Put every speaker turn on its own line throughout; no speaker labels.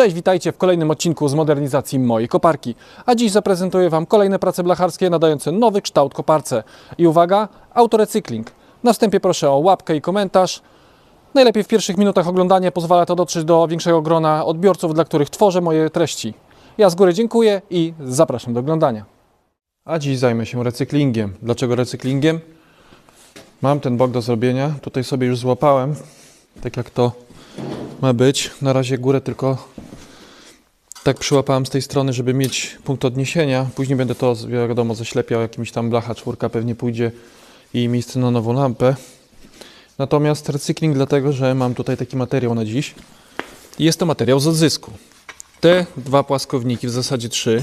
Cześć, witajcie w kolejnym odcinku z modernizacji mojej koparki. A dziś zaprezentuję Wam kolejne prace blacharskie nadające nowy kształt koparce. I uwaga, autorecykling. Na wstępie proszę o łapkę i komentarz. Najlepiej w pierwszych minutach oglądania pozwala to dotrzeć do większego grona odbiorców, dla których tworzę moje treści. Ja z góry dziękuję i zapraszam do oglądania. A dziś zajmę się recyklingiem. Dlaczego recyklingiem? Mam ten bok do zrobienia. Tutaj sobie już złapałem, tak jak to ma być. Na razie górę tylko tak przyłapałem z tej strony, żeby mieć punkt odniesienia. Później będę to, wiadomo, zaślepiał jakimś tam blacha czwórka, pewnie pójdzie i miejsce na nową lampę. Natomiast recykling dlatego, że mam tutaj taki materiał na dziś. Jest to materiał z odzysku. Te dwa płaskowniki, w zasadzie trzy,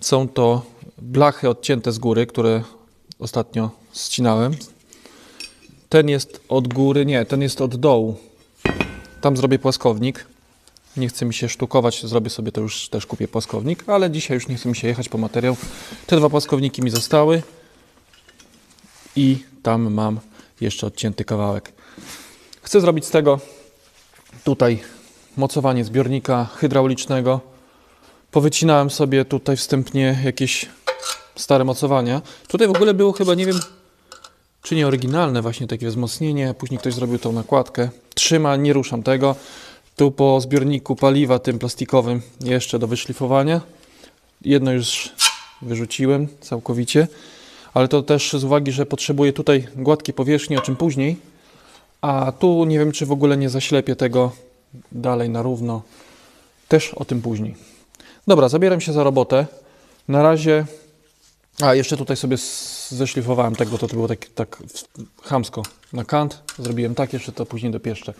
są to blachy odcięte z góry, które ostatnio ścinałem. Ten jest od góry, nie, ten jest od dołu. Tam zrobię płaskownik. Nie chce mi się sztukować, zrobię sobie to już też kupię płaskownik, ale dzisiaj już nie chce mi się jechać po materiał. Te dwa płaskowniki mi zostały i tam mam jeszcze odcięty kawałek. Chcę zrobić z tego tutaj mocowanie zbiornika hydraulicznego. Powycinałem sobie tutaj wstępnie jakieś stare mocowania. Tutaj w ogóle było chyba, nie wiem, czy nie oryginalne właśnie takie wzmocnienie. Później ktoś zrobił tą nakładkę. Trzyma, nie ruszam tego. Tu po zbiorniku paliwa tym plastikowym jeszcze do wyszlifowania. Jedno już wyrzuciłem całkowicie, ale to też z uwagi, że potrzebuję tutaj gładkiej powierzchni, o czym później. A tu nie wiem, czy w ogóle nie zaślepię tego dalej na równo. Też o tym później. Dobra, zabieram się za robotę. Na razie. A, jeszcze tutaj sobie zeszlifowałem tego, to, to było tak, tak chamsko na kant. Zrobiłem tak, jeszcze to później dopieszczę.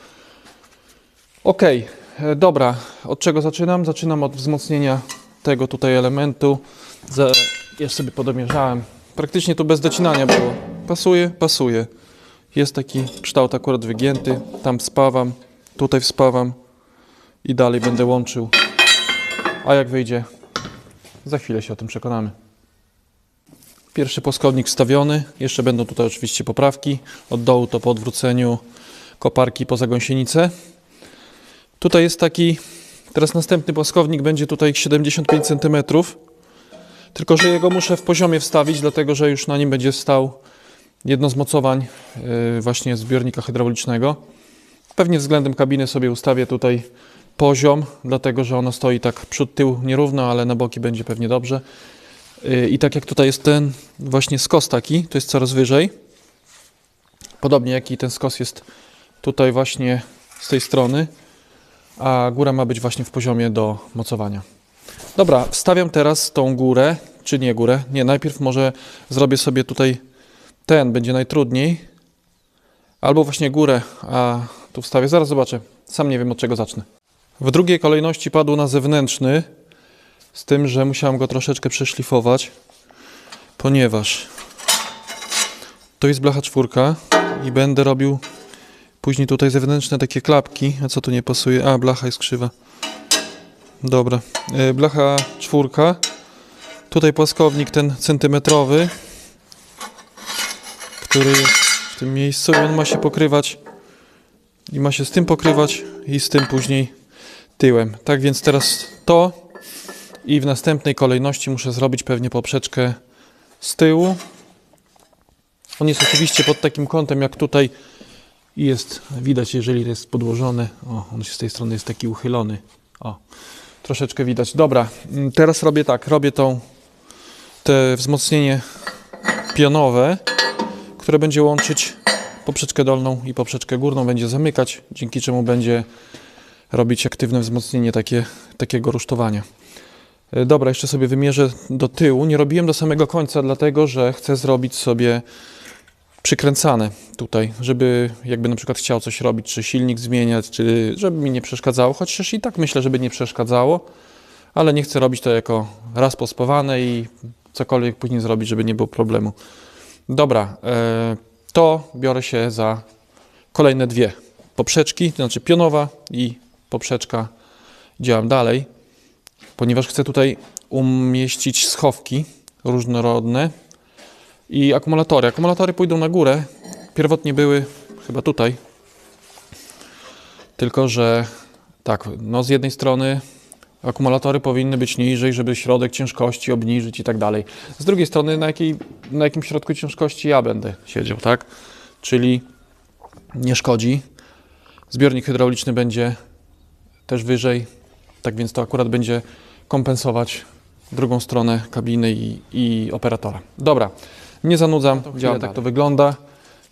Okej, e, dobra. Od czego zaczynam? Zaczynam od wzmocnienia tego tutaj elementu. Za, ja sobie podomierzałem. Praktycznie to bez docinania było. Pasuje? Pasuje. Jest taki kształt akurat wygięty. Tam spawam, tutaj wspawam i dalej będę łączył. A jak wyjdzie, za chwilę się o tym przekonamy. Pierwszy płaskownik wstawiony. Jeszcze będą tutaj oczywiście poprawki. Od dołu to po odwróceniu koparki poza gąsienicę. Tutaj jest taki, teraz następny płaskownik będzie tutaj 75 cm. Tylko, że jego muszę w poziomie wstawić, dlatego że już na nim będzie stał jedno z mocowań yy, właśnie zbiornika hydraulicznego. Pewnie względem kabiny sobie ustawię tutaj poziom, dlatego że ono stoi tak przód, tył nierówno, ale na boki będzie pewnie dobrze. Yy, I tak jak tutaj jest ten właśnie skos taki, to jest coraz wyżej. Podobnie jak i ten skos jest tutaj właśnie z tej strony a góra ma być właśnie w poziomie do mocowania. Dobra, wstawiam teraz tą górę, czy nie górę? Nie, najpierw może zrobię sobie tutaj ten, będzie najtrudniej. Albo właśnie górę, a tu wstawię, zaraz zobaczę. Sam nie wiem od czego zacznę. W drugiej kolejności padł na zewnętrzny, z tym, że musiałem go troszeczkę przeszlifować, ponieważ to jest blacha czwórka i będę robił Później tutaj zewnętrzne takie klapki. A co tu nie pasuje? A, blacha jest krzywa. Dobra. E, Blacha czwórka. Tutaj płaskownik ten centymetrowy, który jest w tym miejscu i on ma się pokrywać i ma się z tym pokrywać i z tym później tyłem. Tak więc teraz to i w następnej kolejności muszę zrobić pewnie poprzeczkę z tyłu. On jest oczywiście pod takim kątem jak tutaj i jest widać, jeżeli jest podłożone. O, on się z tej strony jest taki uchylony. O, troszeczkę widać. Dobra, mm, teraz robię tak, robię tą te wzmocnienie pionowe, które będzie łączyć poprzeczkę dolną i poprzeczkę górną, będzie zamykać, dzięki czemu będzie robić aktywne wzmocnienie takie, takiego rusztowania. E, Dobra, jeszcze sobie wymierzę do tyłu. Nie robiłem do samego końca, dlatego że chcę zrobić sobie przykręcane tutaj, żeby jakby na przykład chciał coś robić, czy silnik zmieniać, czy żeby mi nie przeszkadzało, chociaż i tak myślę, żeby nie przeszkadzało, ale nie chcę robić to jako raz pospawane i cokolwiek później zrobić, żeby nie było problemu. Dobra, e, to biorę się za kolejne dwie poprzeczki, to znaczy pionowa i poprzeczka. Działam dalej, ponieważ chcę tutaj umieścić schowki różnorodne, i akumulatory. Akumulatory pójdą na górę. Pierwotnie były chyba tutaj. Tylko, że Tak, no z jednej strony akumulatory powinny być niżej, żeby środek ciężkości obniżyć i tak dalej. Z drugiej strony, na, jakiej, na jakim środku ciężkości ja będę siedział, tak? Czyli nie szkodzi. Zbiornik hydrauliczny będzie też wyżej, tak więc to akurat będzie kompensować drugą stronę kabiny i, i operatora. Dobra, nie zanudzam, działa tak to wygląda.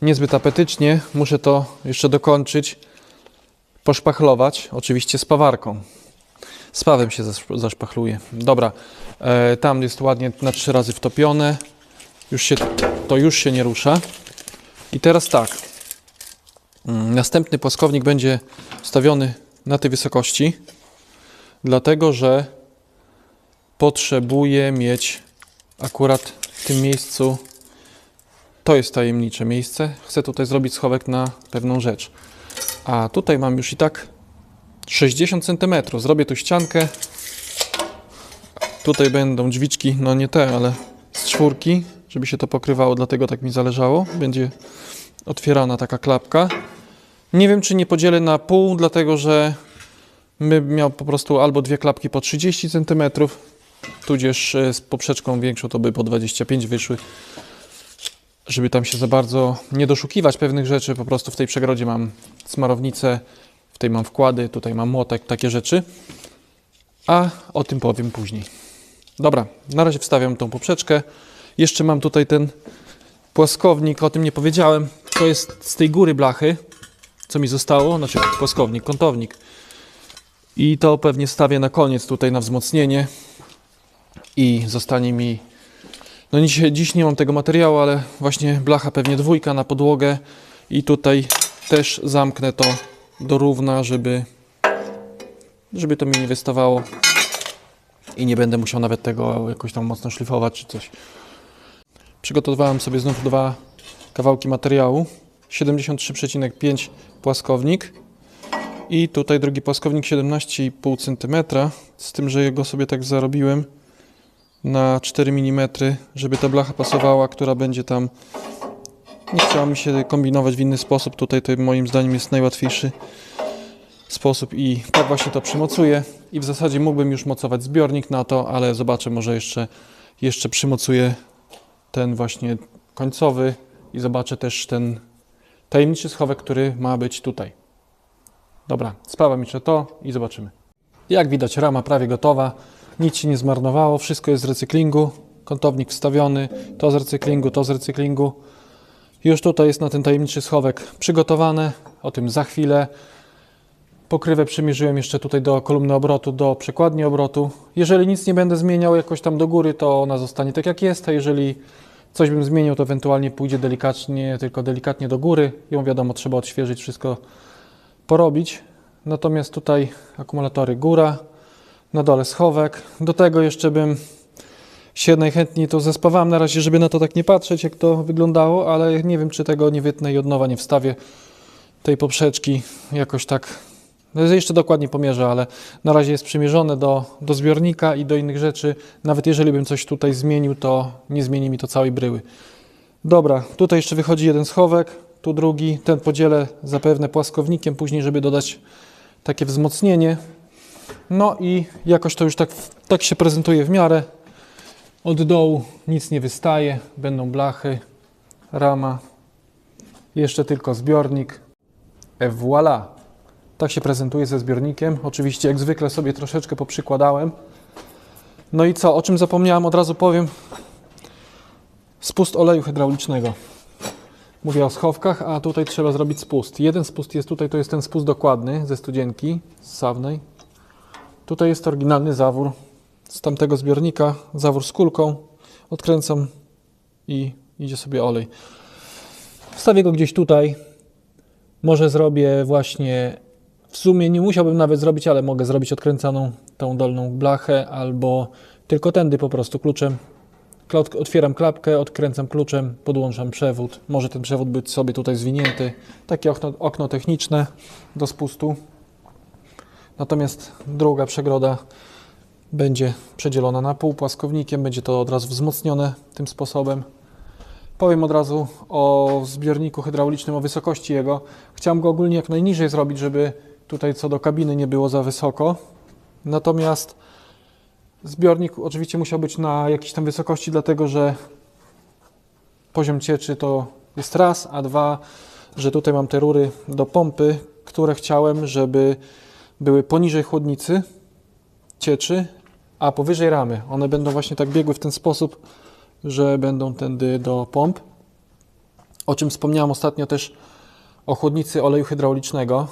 Niezbyt apetycznie, muszę to jeszcze dokończyć, poszpachlować, oczywiście z pawarką. Z pawem się zasz- zaszpachluje. Dobra, e, tam jest ładnie na trzy razy wtopione. Już się, to już się nie rusza. I teraz tak. Mm, Następny płaskownik będzie stawiony na tej wysokości, dlatego że potrzebuję mieć akurat w tym miejscu. To jest tajemnicze miejsce. Chcę tutaj zrobić schowek na pewną rzecz. A tutaj mam już i tak 60 cm. Zrobię tu ściankę. Tutaj będą drzwiczki, no nie te, ale z czwórki, żeby się to pokrywało, dlatego tak mi zależało. Będzie otwierana taka klapka. Nie wiem, czy nie podzielę na pół, dlatego że my miał po prostu albo dwie klapki po 30 cm, tudzież e, z poprzeczką większą to by po 25 wyszły. Żeby tam się za bardzo nie doszukiwać pewnych rzeczy, po prostu w tej przegrodzie mam smarownicę, w tej mam wkłady, tutaj mam młotek, takie rzeczy. A o tym powiem później. Dobra, na razie wstawiam tą poprzeczkę. Jeszcze mam tutaj ten płaskownik, o tym nie powiedziałem. To jest z tej góry blachy, co mi zostało, znaczy płaskownik, kątownik. I to pewnie stawię na koniec tutaj na wzmocnienie i zostanie mi. No dziś, dziś nie mam tego materiału, ale właśnie blacha pewnie dwójka na podłogę i tutaj też zamknę to do równa, żeby, żeby to mi nie wystawało i nie będę musiał nawet tego jakoś tam mocno szlifować czy coś. Przygotowałem sobie znów dwa kawałki materiału. 73,5 płaskownik i tutaj drugi płaskownik 17,5 cm, z tym, że go sobie tak zarobiłem na 4 mm, żeby ta blacha pasowała, która będzie tam. Nie chciało mi się kombinować w inny sposób. Tutaj to moim zdaniem jest najłatwiejszy sposób i tak właśnie to przymocuję. I w zasadzie mógłbym już mocować zbiornik na to, ale zobaczę, może jeszcze, jeszcze przymocuję ten właśnie końcowy i zobaczę też ten tajemniczy schowek, który ma być tutaj. Dobra, spawam jeszcze to i zobaczymy. Jak widać, rama prawie gotowa. Nic się nie zmarnowało, wszystko jest z recyklingu. Kątownik wstawiony, to z recyklingu, to z recyklingu. Już tutaj jest na ten tajemniczy schowek przygotowane, o tym za chwilę. Pokrywę przymierzyłem jeszcze tutaj do kolumny obrotu, do przekładni obrotu. Jeżeli nic nie będę zmieniał jakoś tam do góry, to ona zostanie tak jak jest, a jeżeli coś bym zmienił, to ewentualnie pójdzie delikatnie, tylko delikatnie do góry. Ją wiadomo, trzeba odświeżyć, wszystko porobić. Natomiast tutaj akumulatory góra, na dole schowek. Do tego jeszcze bym się najchętniej to zespawałem na razie, żeby na to tak nie patrzeć, jak to wyglądało, ale nie wiem, czy tego nie wytnę i od nowa nie wstawię tej poprzeczki jakoś tak. No jeszcze dokładnie pomierzę, ale na razie jest przymierzone do, do zbiornika i do innych rzeczy. Nawet jeżeli bym coś tutaj zmienił, to nie zmieni mi to całej bryły. Dobra, tutaj jeszcze wychodzi jeden schowek, tu drugi. Ten podzielę zapewne płaskownikiem później, żeby dodać takie wzmocnienie. No i jakoś to już tak, tak się prezentuje w miarę. Od dołu nic nie wystaje, będą blachy, rama, jeszcze tylko zbiornik. Et voilà! Tak się prezentuje ze zbiornikiem. Oczywiście, jak zwykle, sobie troszeczkę poprzykładałem. No i co? O czym zapomniałem, od razu powiem. Spust oleju hydraulicznego. Mówię o schowkach, a tutaj trzeba zrobić spust. Jeden spust jest tutaj, to jest ten spust dokładny ze studzienki, z sawnej. Tutaj jest oryginalny zawór z tamtego zbiornika, zawór z kulką. Odkręcam i idzie sobie olej. Wstawię go gdzieś tutaj. Może zrobię właśnie, w sumie nie musiałbym nawet zrobić, ale mogę zrobić odkręcaną tą dolną blachę albo tylko tędy po prostu kluczem. Otwieram klapkę, odkręcam kluczem, podłączam przewód. Może ten przewód być sobie tutaj zwinięty. Takie okno, okno techniczne do spustu. Natomiast druga przegroda będzie przedzielona na pół płaskownikiem, będzie to od razu wzmocnione tym sposobem. Powiem od razu o zbiorniku hydraulicznym, o wysokości jego. Chciałem go ogólnie jak najniżej zrobić, żeby tutaj co do kabiny nie było za wysoko. Natomiast zbiornik oczywiście musiał być na jakiejś tam wysokości, dlatego że poziom cieczy to jest raz, a dwa, że tutaj mam te rury do pompy, które chciałem, żeby były poniżej chłodnicy cieczy, a powyżej ramy. One będą właśnie tak biegły w ten sposób, że będą tędy do pomp. O czym wspomniałem ostatnio też o chłodnicy oleju hydraulicznego.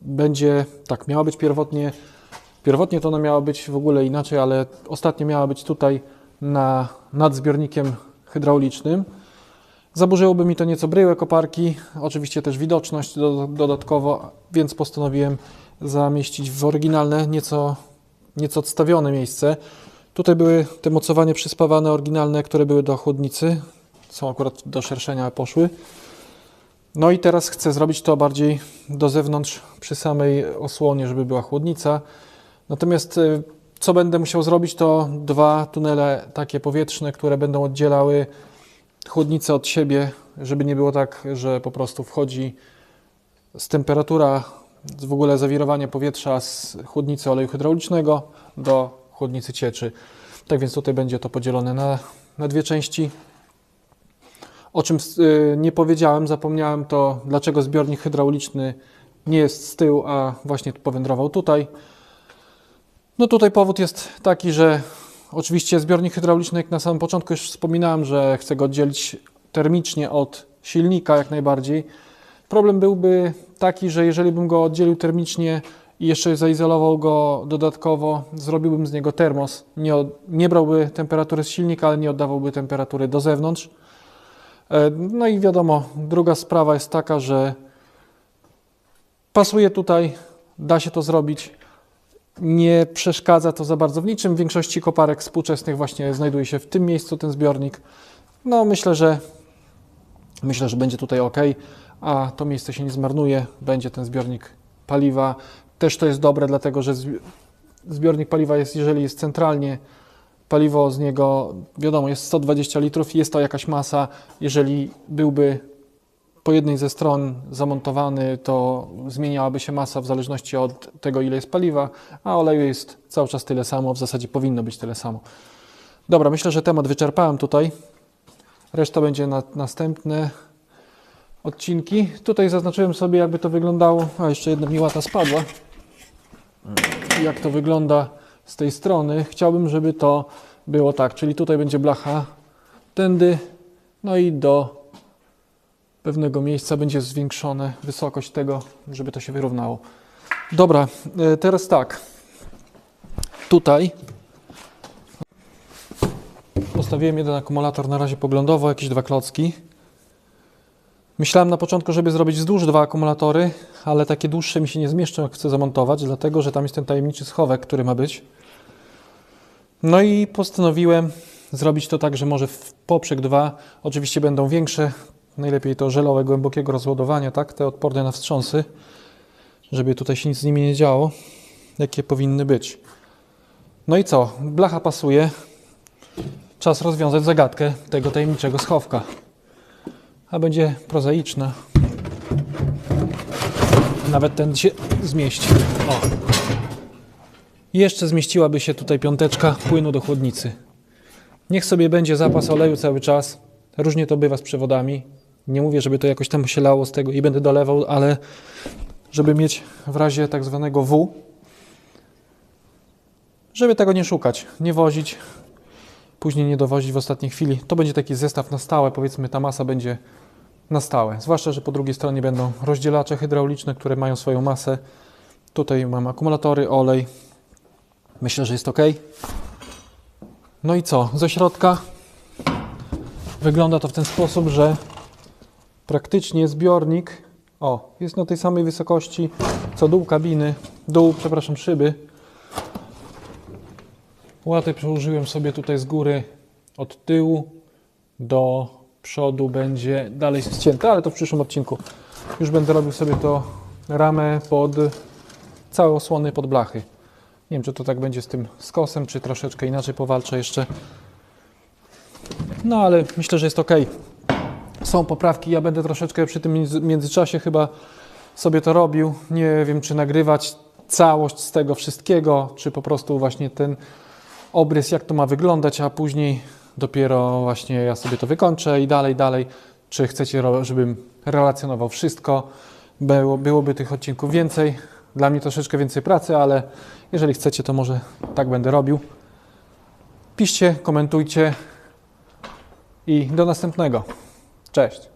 Będzie, tak, miała być pierwotnie, pierwotnie to ona miała być w ogóle inaczej, ale ostatnio miała być tutaj na, nad zbiornikiem hydraulicznym. Zaburzyłoby mi to nieco bryłę koparki, oczywiście też widoczność do, dodatkowo, więc postanowiłem zamieścić w oryginalne, nieco, nieco odstawione miejsce. Tutaj były te mocowanie przyspawane oryginalne, które były do chłodnicy. Są akurat do szerszenia poszły. No i teraz chcę zrobić to bardziej do zewnątrz, przy samej osłonie, żeby była chłodnica. Natomiast y, co będę musiał zrobić, to dwa tunele takie powietrzne, które będą oddzielały chłodnicę od siebie, żeby nie było tak, że po prostu wchodzi z temperatura, w ogóle zawirowanie powietrza z chłodnicy oleju hydraulicznego do chłodnicy cieczy. Tak więc tutaj będzie to podzielone na, na dwie części. O czym y, nie powiedziałem, zapomniałem to, dlaczego zbiornik hydrauliczny nie jest z tyłu, a właśnie powędrował tutaj. No tutaj powód jest taki, że oczywiście zbiornik hydrauliczny, jak na samym początku już wspominałem, że chcę go oddzielić termicznie od silnika jak najbardziej. Problem byłby taki, że jeżeli bym go oddzielił termicznie i jeszcze zaizolował go dodatkowo, zrobiłbym z niego termos. Nie, od, nie brałby temperatury z silnika, ale nie oddawałby temperatury do zewnątrz. E, No i wiadomo, druga sprawa jest taka, że pasuje tutaj, da się to zrobić. Nie przeszkadza to za bardzo w niczym. W większości koparek współczesnych właśnie znajduje się w tym miejscu ten zbiornik. No myślę, że myślę, że będzie tutaj ok, a to miejsce się nie zmarnuje. Będzie ten zbiornik paliwa. Też to jest dobre, dlatego że zbi- zbiornik paliwa jest, jeżeli jest centralnie, paliwo z niego, wiadomo, jest 120 litrów, jest to jakaś masa. Jeżeli byłby po jednej ze stron zamontowany, to zmieniałaby się masa w zależności od tego, ile jest paliwa, a oleju jest cały czas tyle samo, w zasadzie powinno być tyle samo. Dobra, myślę, że temat wyczerpałem tutaj. Reszta będzie na następne odcinki. Tutaj zaznaczyłem sobie, jakby to wyglądało. A jeszcze jedna mi łata spadła. Jak to wygląda z tej strony. Chciałbym, żeby to było tak, czyli tutaj będzie blacha tędy, no i do pewnego miejsca będzie zwiększona wysokość tego, żeby to się wyrównało. Dobra, e, teraz tak. Tutaj postawiłem jeden akumulator na razie poglądowo, jakieś dwa klocki. Myślałem na początku, żeby zrobić wzdłuż dwa akumulatory, ale takie dłuższe mi się nie zmieszczą, jak chcę zamontować, dlatego że tam jest ten tajemniczy schowek, który ma być. No i postanowiłem zrobić to tak, że może w poprzek dwa, oczywiście będą większe, najlepiej to żelowe, głębokiego rozładowania, tak, te odporne na wstrząsy, żeby tutaj się nic z nimi nie działo, jakie powinny być. No i co, blacha pasuje, czas rozwiązać zagadkę tego tajemniczego schowka, a będzie prozaiczna. Nawet ten się zmieści. O. Jeszcze zmieściłaby się tutaj piąteczka płynu do chłodnicy. Niech sobie będzie zapas oleju cały czas. Różnie to bywa z przewodami. Nie mówię, żeby to jakoś tam się lało z tego i będę dolewał, ale żeby mieć w razie tak zwanego W, żeby tego nie szukać, nie wozić, później nie dowozić w ostatniej chwili. To będzie taki zestaw na stałe, powiedzmy ta masa będzie na stałe. Zwłaszcza, że po drugiej stronie będą rozdzielacze hydrauliczne, które mają swoją masę. Tutaj mam akumulatory, olej. Myślę, że jest ok. No i co? Ze środka wygląda to w ten sposób, że praktycznie zbiornik o, jest na tej samej wysokości co dół kabiny, dół, przepraszam, szyby. Łatę przełożyłem sobie tutaj z góry od tyłu do przodu będzie dalej ścięte, ale to w przyszłym odcinku. Już będę robił sobie to ramę pod całe osłony pod blachy. Nie wiem, czy to tak będzie z tym skosem, czy troszeczkę inaczej powalczę jeszcze. No ale myślę, że jest ok. Są poprawki, ja będę troszeczkę przy tym między- międzyczasie chyba sobie to robił. Nie wiem, czy nagrywać całość z tego wszystkiego, czy po prostu właśnie ten obrys, jak to ma wyglądać, a później dopiero właśnie ja sobie to wykończę i dalej, dalej. Czy chcecie, żebym relacjonował wszystko? Było, byłoby tych odcinków więcej. Dla mnie troszeczkę więcej pracy, ale jeżeli chcecie, to może tak będę robił. Piszcie, komentujcie i do następnego. Cześć.